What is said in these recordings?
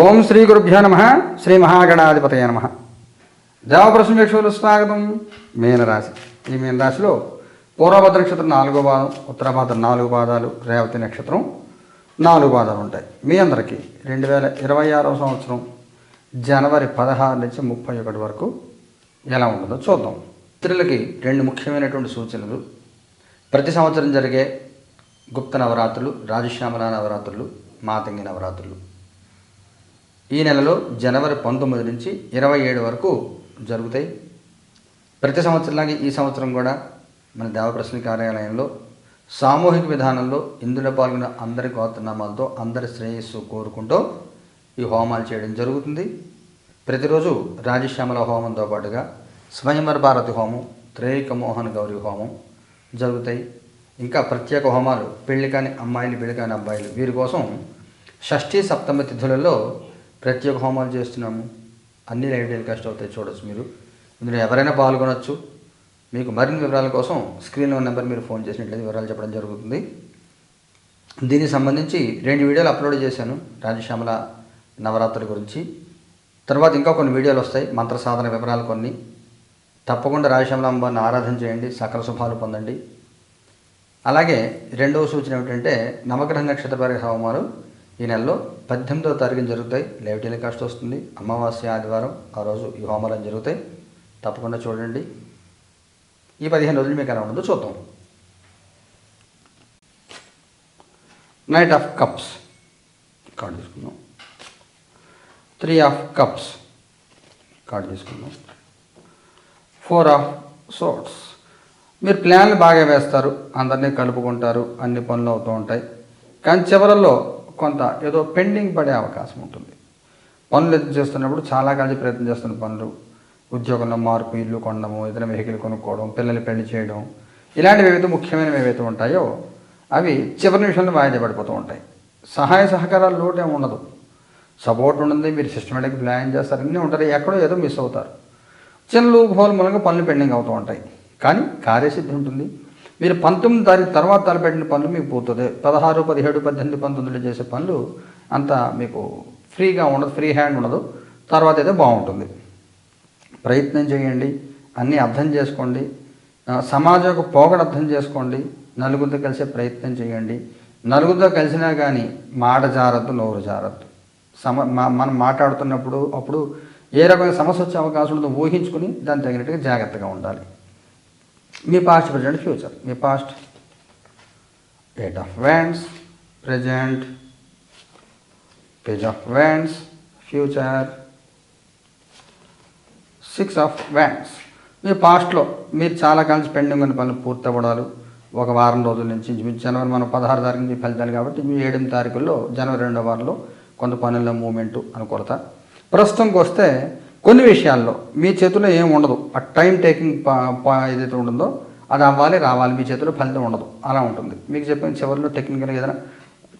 ఓం శ్రీ గురుభ్యో నమ శ్రీ మహాగణాధిపతయ నమ. దేవప్రసం వీక్షకులు స్వాగతం మీనరాశి ఈ మీనరాశిలో పూర్వభద్ర నక్షత్రం నాలుగో పాదం ఉత్తరభద్ర నాలుగు పాదాలు రేవతి నక్షత్రం నాలుగు పాదాలు ఉంటాయి. మీ అందరికీ రెండు వేల ఇరవై ఆరవ సంవత్సరం జనవరి పదహారు నుంచి ముప్పై ఒకటి వరకు ఎలా ఉంటుందో చూద్దాం. స్త్రీలకి రెండు ముఖ్యమైనటువంటి సూచనలు. ప్రతి సంవత్సరం జరిగే గుప్త నవరాత్రులు రాజశ్యామల నవరాత్రులు మాతంగి నవరాత్రులు. ఈ నెలలో జనవరి పంతొమ్మిది నుంచి ఇరవై ఏడు వరకు జరుగుతాయి. ప్రతి సంవత్సరంలాగే ఈ సంవత్సరం కూడా మన దేవప్రశ్న కార్యాలయంలో సామూహిక విధానంలో ఇందులో పాల్గొన్న అందరి గోత్రనామాలతో అందరి శ్రేయస్సు కోరుకుంటూ ఈ హోమాలు చేయడం జరుగుతుంది. ప్రతిరోజు రాజశ్యామల హోమంతో పాటుగా స్వయంవర భారతి హోమం త్రేయిక మోహన్ గౌరీ హోమం జరుగుతాయి. ఇంకా ప్రత్యేక హోమాలు పెళ్ళి కాని అమ్మాయిలు పెళ్ళి కాని అబ్బాయిలు వీరి కోసం షష్ఠీ సప్తమ తిథులలో ప్రత్యేక హోమాలు చేస్తున్నాము. అన్ని లైవ్ టెలికాస్ట్ అవుతాయి చూడొచ్చు మీరు. ఇందులో ఎవరైనా పాల్గొనొచ్చు. మీకు మరిన్ని వివరాల కోసం స్క్రీన్లో ఉన్న నెంబర్ మీరు ఫోన్ చేసినట్లయితే వివరాలు చెప్పడం జరుగుతుంది. దీనికి సంబంధించి రెండు వీడియోలు అప్లోడ్ చేశాను. రాజశ్యామల నవరాత్రుల గురించి. తర్వాత ఇంకా కొన్ని వీడియోలు వస్తాయి. మంత్ర సాధన వివరాలు కొన్ని. తప్పకుండా రాజశ్యామల అమ్మవారిని ఆరాధన చేయండి. సకల శుభాలు పొందండి. అలాగే రెండవ సూచన ఏమిటంటే నవగ్రహ నక్షత్ర పరిహార హోమాలు ఈ నెలలో పద్దెనిమిదవ తారీఖున జరుగుతాయి. లైవ్ టెలికాస్ట్ వస్తుంది. అమావాస్య ఆదివారం ఆ రోజు ఈ హోమాలు జరుగుతాయి. తప్పకుండా చూడండి. ఈ పదిహేను రోజులు మీకు ఎలా ఉండదో చూద్దాం. Knight of cups. కార్డు తీసుకుందాం. Three of cups. కార్డు తీసుకుందాం. Four of swords. మీరు ప్లాన్లు బాగా వేస్తారు. అందరినీ కలుపుకుంటారు. అన్ని పనులు అవుతూ ఉంటాయి. కానీ చివరల్లో కొంత ఏదో పెండింగ్ పడే అవకాశం ఉంటుంది. పనులు ఎదురు చేస్తున్నప్పుడు చాలా కాలం ప్రయత్నం చేస్తున్న పనులు. ఉద్యోగంలో మార్పు ఇల్లు కొనడము ఇతర వెహికల్ కొనుక్కోవడం పిల్లలు పెళ్ళి చేయడం ఇలాంటివి ఏవైతే ముఖ్యమైనవి ఏవైతే ఉంటాయో అవి చివరి నిమిషంలో వాయిదా పడిపోతూ ఉంటాయి. సహాయ సహకారాలు లోటే ఉండదు. సపోర్ట్ ఉంటుంది మీరు సిస్టమేటిక్ ప్లాన్ చేస్తారు అన్నీ ఉంటారు ఎక్కడో ఏదో మిస్ అవుతారు. చిన్న లూప్ హోల్ మూలంగా పనులు పెండింగ్ అవుతూ ఉంటాయి. కానీ కార్యసిద్ధి ఉంటుంది. మీరు పంతొమ్మిది తారీఖు తర్వాత తలపెట్టిన పనులు మీకు పోతుంది. పదహారు పదిహేడు పద్దెనిమిది పంతొమ్మిదిలో చేసే పనులు అంత మీకు ఫ్రీగా ఉండదు ఫ్రీ హ్యాండ్ ఉండదు. తర్వాత అయితే బాగుంటుంది. ప్రయత్నం చేయండి అన్నీ అర్థం చేసుకోండి. సమాజం యొక్క పోగడ అర్థం చేసుకోండి. నలుగురితో కలిసే ప్రయత్నం చేయండి. నలుగురితో కలిసినా కానీ మాట జారద్దు నోరు జారద్దు. సమ మనం మాట్లాడుతున్నప్పుడు అప్పుడు ఏ రకమైన సమస్య వచ్చే అవకాశం ఉందో ఊహించుకుని దానికి తగినట్టుగా జాగ్రత్తగా ఉండాలి. మీ past present future me past eight of wands present page of wands future six of wands మీ పాస్ట్లో మీరు చాలా కాలం స్పెండింగ్ ఉన్న పనులు పూర్తి అవ్వడాలు ఒక వారం రోజుల నుంచి జనవరి మనం పదహారు తారీఖు నుంచి ఫలితాలు కాబట్టి మీ ఏడెనిమిది తారీఖుల్లో జనవరి రెండో వారంలో కొంత పనుల మూమెంట్ అనుకూలత. ప్రస్తుతంకి వస్తే కొన్ని విషయాల్లో మీ చేతిలో ఏం ఉండదు. ఆ టైం టేకింగ్ ఏదైతే ఉంటుందో అది అవ్వాలి రావాలి. మీ చేతిలో ఫలితం ఉండదు. అలా ఉంటుంది. మీకు చెప్పాను చివరిలో టెక్నికల్గా ఏదైనా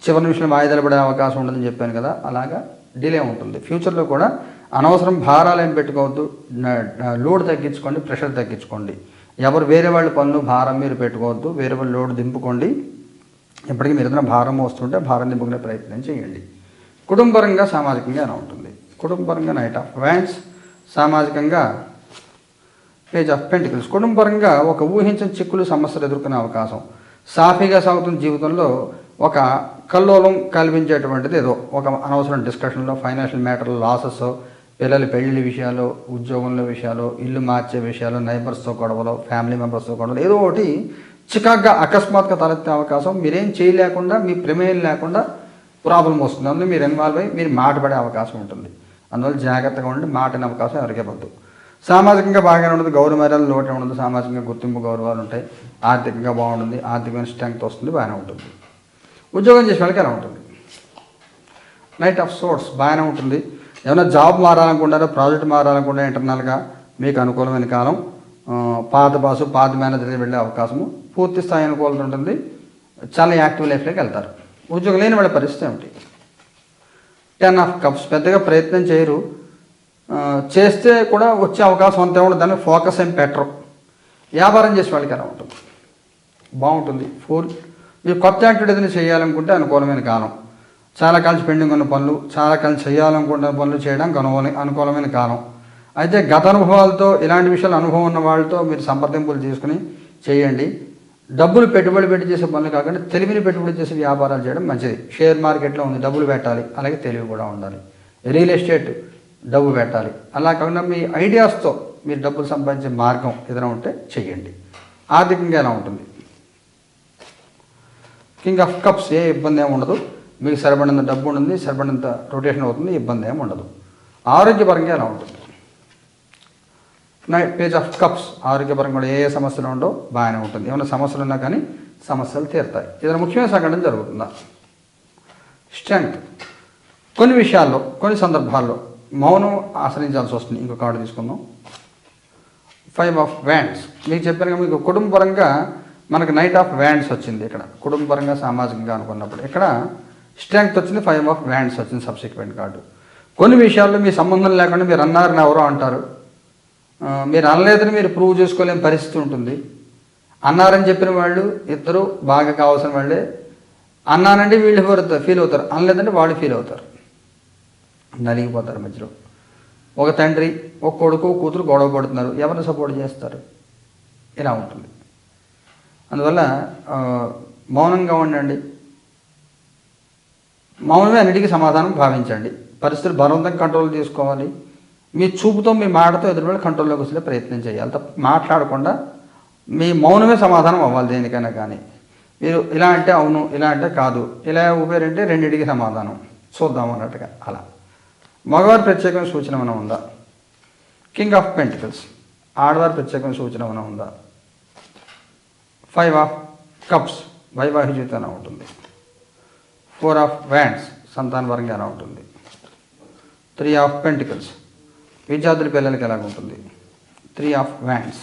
చివరి నిమిషంలో వాయిదాలు పడే అవకాశం ఉండదని చెప్పాను కదా అలాగా డిలే ఉంటుంది. ఫ్యూచర్లో కూడా అనవసరం భారాలు ఏం పెట్టుకోవద్దు. లోడ్ తగ్గించుకోండి ప్రెషర్ తగ్గించుకోండి. ఎవరు వేరే వాళ్ళ పనులు భారం మీరు పెట్టుకోవద్దు. వేరే వాళ్ళు లోడ్ దింపుకోండి. ఎప్పటికీ మీరు ఏదైనా భారం వస్తుంటే భారం దింపుకునే ప్రయత్నం చేయండి. కుటుంబపరంగా సామాజికంగా ఎలా ఉంటుంది? కుటుంబపరంగా నైట్ ఆఫ్ వ్యాండ్స్ సామాజికంగా పేజ్ ఆఫ్ పెంటికల్స్. కుటుంబపరంగా ఒక ఊహించని చిక్కులు సమస్యలు ఎదుర్కొనే అవకాశం. సాఫీగా సాగుతున్న జీవితంలో ఒక కల్లోలం కల్పించేటువంటిది ఏదో. ఒక అనవసరం డిస్కషన్లో ఫైనాన్షియల్ మ్యాటర్లు లాసెస్ పిల్లల పెళ్ళి విషయాలు ఉద్యోగంలో విషయాలు ఇల్లు మార్చే విషయాలు నైబర్స్తో గొడవలు ఫ్యామిలీ మెంబర్స్తో గొడవలు ఏదో ఒకటి చికాగ్గా అకస్మాత్తుగా తలెత్తే అవకాశం. మీరేం చేయలేకుండా మీ ప్రమేయం లేకుండా ప్రాబ్లం వస్తుంది. అందులో మీరు ఇన్వాల్వ్ అయ్యి మీరు మాటపడే అవకాశం ఉంటుంది. అందువల్ల జాగ్రత్తగా ఉండి మాటని అవకాశం ఎవరికే ఇవ్వద్దు. సామాజికంగా బాగానే ఉండదు గౌరవ మర్యాదలు లోటే ఉండదు సామాజికంగా గుర్తింపు గౌరవాలు ఉంటాయి ఆర్థికంగా బాగుంటుంది ఆర్థికమైన స్ట్రెంగ్త్ వస్తుంది బాగానే ఉంటుంది. ఉద్యోగం చేసే వాళ్ళకి ఎలా ఉంటుంది? నైట్ ఆఫ్ సోర్స్ బాగానే ఉంటుంది. ఏమైనా జాబ్ మారాలనుకుంటారో ప్రాజెక్ట్ మారాలనుకుంటే ఇంటర్నల్గా మీకు అనుకూలమైన కాలం పాత బాసు పాత మేనేజర్ వెళ్ళే అవకాశము పూర్తి స్థాయి అనుకూలత ఉంటుంది. చాలా యాక్టివ్ లైఫ్లోకి వెళ్తారు. ఉద్యోగం లేని వాళ్ళ పరిస్థితి ఏమిటి? Ten of cups. పెద్దగా ప్రయత్నం చేయరు. చేస్తే కూడా వచ్చే అవకాశం అంతే ఉండదు. దాన్ని ఫోకస్ ఏం పెట్టరు. వ్యాపారం చేసే వాళ్ళకి ఎలా ఉంటుంది. బాగుంటుంది. ఫోర్ మీరు కొత్త యాక్టివిటీ ఏదైనా చేయాలనుకుంటే అనుకూలమైన కాలం. చాలా కాలం పెండింగ్ ఉన్న పనులు చాలా కాలం చేయాలనుకుంటున్న పనులు చేయడానికి అనుకూల అనుకూలమైన కాలం. అయితే గత అనుభవాలతో ఇలాంటి విషయాలు అనుభవం ఉన్న వాళ్ళతో మీరు సంప్రదింపులు తీసుకుని చేయండి. డబ్బులు పెట్టుబడి పెట్టి చేసే పనులు కాకుండా తెలివిని పెట్టుబడి చేసే వ్యాపారాలు చేయడం మంచిది. షేర్ మార్కెట్లో ఉంది డబ్బులు పెట్టాలి. అలాగే తెలివి కూడా ఉండాలి. రియల్ ఎస్టేట్ డబ్బు పెట్టాలి. అలా కాకుండా మీ ఐడియాస్తో మీరు డబ్బులు సంపాదించే మార్గం ఏదైనా ఉంటే చెయ్యండి. ఆర్థికంగా ఎలా ఉంటుంది? కింగ్ ఆఫ్ కప్స్ ఏ ఇబ్బంది ఏమి ఉండదు. మీకు సరిపడినంత డబ్బు ఉంటుంది సరిపడినంత రొటేషన్ అవుతుంది ఇబ్బంది ఏమి ఉండదు. ఆరోగ్యపరంగా ఎలా ఉంటుంది? పేజ్ ఆఫ్ కప్స్ ఆరోగ్యపరంగా కూడా ఏ ఏ సమస్యలు ఉండో బాగానే ఉంటుంది. ఏమైనా సమస్యలు ఉన్నా కానీ సమస్యలు తీరుతాయి. ఏదైనా ముఖ్యమైన సంఘటన జరుగుతుందా? స్ట్రెంగ్త్ కొన్ని విషయాల్లో కొన్ని సందర్భాల్లో మౌనం ఆశ్రయించాల్సి వస్తుంది. ఇంకో కార్డు తీసుకుందాం. ఫైవ్ ఆఫ్ వ్యాండ్స్ మీకు చెప్పాను మీకు కుటుంబపరంగా మనకు నైట్ ఆఫ్ వ్యాండ్స్ వచ్చింది ఇక్కడ. కుటుంబపరంగా సామాజికంగా అనుకున్నప్పుడు. ఇక్కడ స్ట్రెంగ్త్ వచ్చింది ఫైవ్ ఆఫ్ వ్యాండ్స్ వచ్చింది సబ్సిక్వెంట్ కార్డు కొన్ని విషయాల్లో మీ సంబంధం లేకుండా మీరు అన్నారని ఎవరో అంటారు. మీరు అనలేదని మీరు ప్రూవ్ చేసుకోలేని పరిస్థితి ఉంటుంది. అన్నారని చెప్పిన వాళ్ళు ఇద్దరు బాగా కావాల్సిన వాళ్ళే. అన్నానంటే వీళ్ళు ఫీల్ అవుతారు? అనలేదంటే వాళ్ళు ఫీల్ అవుతారు. నలిగిపోతారు మధ్యలో. ఒక తండ్రి ఒక కొడుకు కూతురు గొడవ పడుతున్నారు. ఎవరిని సపోర్ట్ చేస్తారు? ఇలా ఉంటుంది. అందువల్ల మౌనంగా ఉండండి. మౌనమే అన్నిటికీ సమాధానం భావించండి. పరిస్థితులు బలవంతంగా కంట్రోల్ తీసుకోవాలి మీ చూపుతో మీ మాటతో ఎదురుపడి కంట్రోల్లోకి వచ్చే ప్రయత్నం చేయాలి. తప్ప మాట్లాడకుండా మీ మౌనమే సమాధానం అవ్వాలి దేనికైనా కానీ. మీరు ఇలా అంటే అవును ఇలా అంటే కాదు ఇలా ఊపారంటే రెండింటికి సమాధానం. చూద్దాం అన్నట్టుగా అలా. మగవారి ప్రత్యేకమైన సూచన ఏమైనా ఉందా? కింగ్ ఆఫ్ పెంటికల్స్ ఆడవారి ప్రత్యేకమైన సూచన ఏమైనా ఉందా? ఫైవ్ ఆఫ్ కప్స్ వైవాహిక జీవితం ఉంటుంది? ఫోర్ ఆఫ్ వ్యాండ్స్ సంతానపరంగా ఎలా ఉంటుంది? త్రీ ఆఫ్ పెంటికల్స్ విద్యార్థుల పిల్లలకి ఎలాగుంటుంది? త్రీ ఆఫ్ వ్యాండ్స్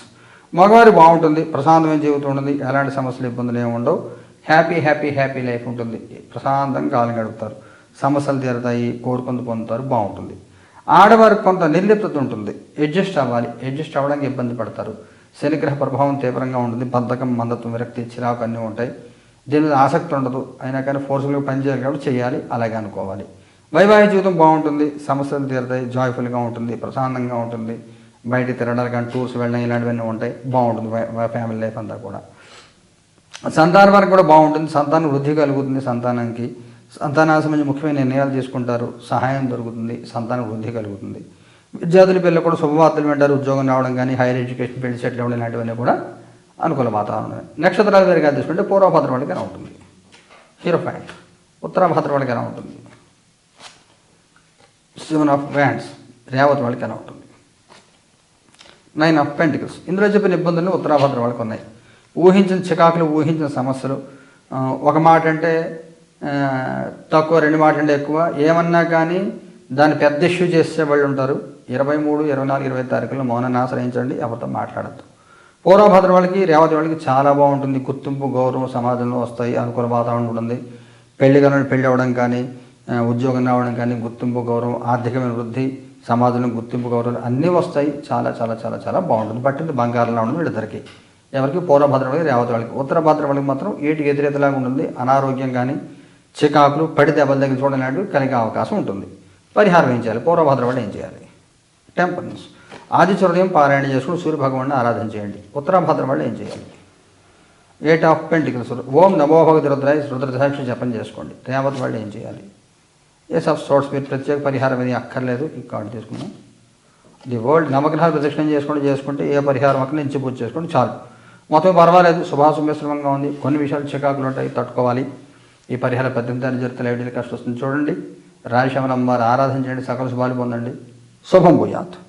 మగవారి బాగుంటుంది ప్రశాంతమైన జీవితం ఉంటుంది ఎలాంటి సమస్యలు ఇబ్బందులు ఏమి ఉండవు. హ్యాపీ హ్యాపీ హ్యాపీ లైఫ్ ఉంటుంది. ప్రశాంతంగా కాలం గడుపుతారు. సమస్యలు తీరుతాయి కోరుకుంది పొందుతారు బాగుంటుంది. ఆడవారికి కొంత నిర్లిప్తత ఉంటుంది. అడ్జస్ట్ అవ్వాలి. అడ్జస్ట్ అవ్వడానికి ఇబ్బంది పడతారు. శనిగ్రహ ప్రభావం తీవ్రంగా ఉంటుంది. బద్ధకం మందత్వం విరక్తి చిరాకు అన్నీ ఉంటాయి. దీని మీద ఆసక్తి ఉండదు. అయినా కానీ ఫోర్స్ఫుల్గా పనిచేయాలి కాబట్టి చేయాలి. అలాగే అనుకోవాలి. వైవాహిక జీవితం బాగుంటుంది సమస్యలు తీరుతాయి జాయ్ఫుల్గా ఉంటుంది ప్రశాంతంగా ఉంటుంది బయట తిరగడానికి కానీ టూర్స్ వెళ్ళడం ఇలాంటివన్నీ ఉంటాయి బాగుంటుంది ఫ్యామిలీ లైఫ్ అంతా కూడా. సంతానం వరకు కూడా బాగుంటుంది సంతానం వృద్ధి కలుగుతుంది సంతానానికి. సంతానానికి సంబంధించి ముఖ్యమైన నిర్ణయాలు తీసుకుంటారు సహాయం దొరుకుతుంది సంతానం వృద్ధి కలుగుతుంది. విద్యార్థుల పిల్లలు కూడా శుభవార్తలు వింటారు ఉద్యోగం రావడం కానీ హైయర్ ఎడ్యుకేషన్ పెళ్ళి సెటిల్ అవ్వడం ఇలాంటివన్నీ కూడా అనుకూల వాతావరణం. నక్షత్రాల వారిగా తీసుకుంటే పూర్వభద్రవాళికి ఉంటుంది హీరో పాయింట్ ఉత్తరాభద్ర వాళ్ళకి ఉంటుంది సెవెన్ ఆఫ్ వ్యాండ్స్ రేవతి వాళ్ళకి ఎలా ఉంటుంది. నైన్ ఆఫ్ పెంటికల్స్ ఇందులో చెప్పిన ఇబ్బందులు ఉత్తరాభద్ర వాళ్ళకి ఉన్నాయి. ఊహించిన చికాకులు ఊహించిన సమస్యలు ఒక మాట అంటే తక్కువ రెండు మాట అంటే ఎక్కువ ఏమన్నా కానీ దాన్ని పెద్ద ఇష్యూ చేసే వాళ్ళు ఉంటారు. ఇరవై మూడు ఇరవై నాలుగు ఇరవై తారీఖుల్లో మౌనాన్ని ఆశ్రయించండి ఎవరితో మాట్లాడద్దు. పూర్వభద్ర వాళ్ళకి రేవతి వాళ్ళకి చాలా బాగుంటుంది. గుర్తింపు గౌరవం సమాజంలో వస్తాయి అనుకూల వాతావరణం ఉంటుంది. పెళ్ళి కానీ పెళ్ళి అవ్వడం కానీ ఉద్యోగం రావడం కానీ గుర్తింపు గౌరవం ఆర్థికమైన వృద్ధి సమాజంలో గుర్తింపు గౌరవం అన్నీ వస్తాయి. చాలా చాలా చాలా చాలా బాగుంటుంది. పట్టింది బంగారంలో ఉండదు వీళ్ళిద్దరికి. ఎవరికి? పూర్వభద్ర వాళ్ళకి రేవతి వాళ్ళకి. ఉత్తర భద్ర వాళ్ళకి మాత్రం ఏటి ఎదురెతలాగా ఉంటుంది? అనారోగ్యం కానీ చికాకులు పడి దెబ్బలు దగ్గర చూడడం లాంటివి కలిగే అవకాశం ఉంటుంది. పరిహారం ఏం చేయాలి? పూర్వభద్రవాళ్ళు ఏం చేయాలి? టెంపుల్స్. ఆదిత్య పారాయణ చేసుకుని సూర్యభగవాన్ని ఆరాధన చేయండి. ఉత్తరాభద్ర వాళ్ళు ఏం చేయాలి? ఎయిట్ ఆఫ్ పెంటికల్స్ ఓం నమోభగతి రుద్రాయ రుద్రసాక్షి జపం చేసుకోండి. రేవతి వాళ్ళు ఏం చేయాలి? ఏ సబ్ సోర్ట్స్ మీరు ప్రత్యేక పరిహారం ఏది అక్కర్లేదు. ఈ కార్డు తీసుకున్నాం. ది వరల్డ్ నవగ్రహాలు ప్రదక్షిణం చేసుకుంటూ చేసుకుంటే ఏ పరిహారం అక్కడ నుంచి పూజ చేసుకోండి చాలు. మొత్తం పర్వాలేదు. శుభాశుభ్యశ్రమంగా ఉంది. కొన్ని విషయాలు చికాకులు ఉంటాయి తట్టుకోవాలి. ఈ పరిహార పద్దెనిమిది జరిగితే జరుగుతున్న ఐడియల్ కష్టం వస్తుంది. చూడండి. రాజశమనం వారు ఆరాధన చేయండి. సకల శుభాలు పొందండి. శుభం భూయాత్.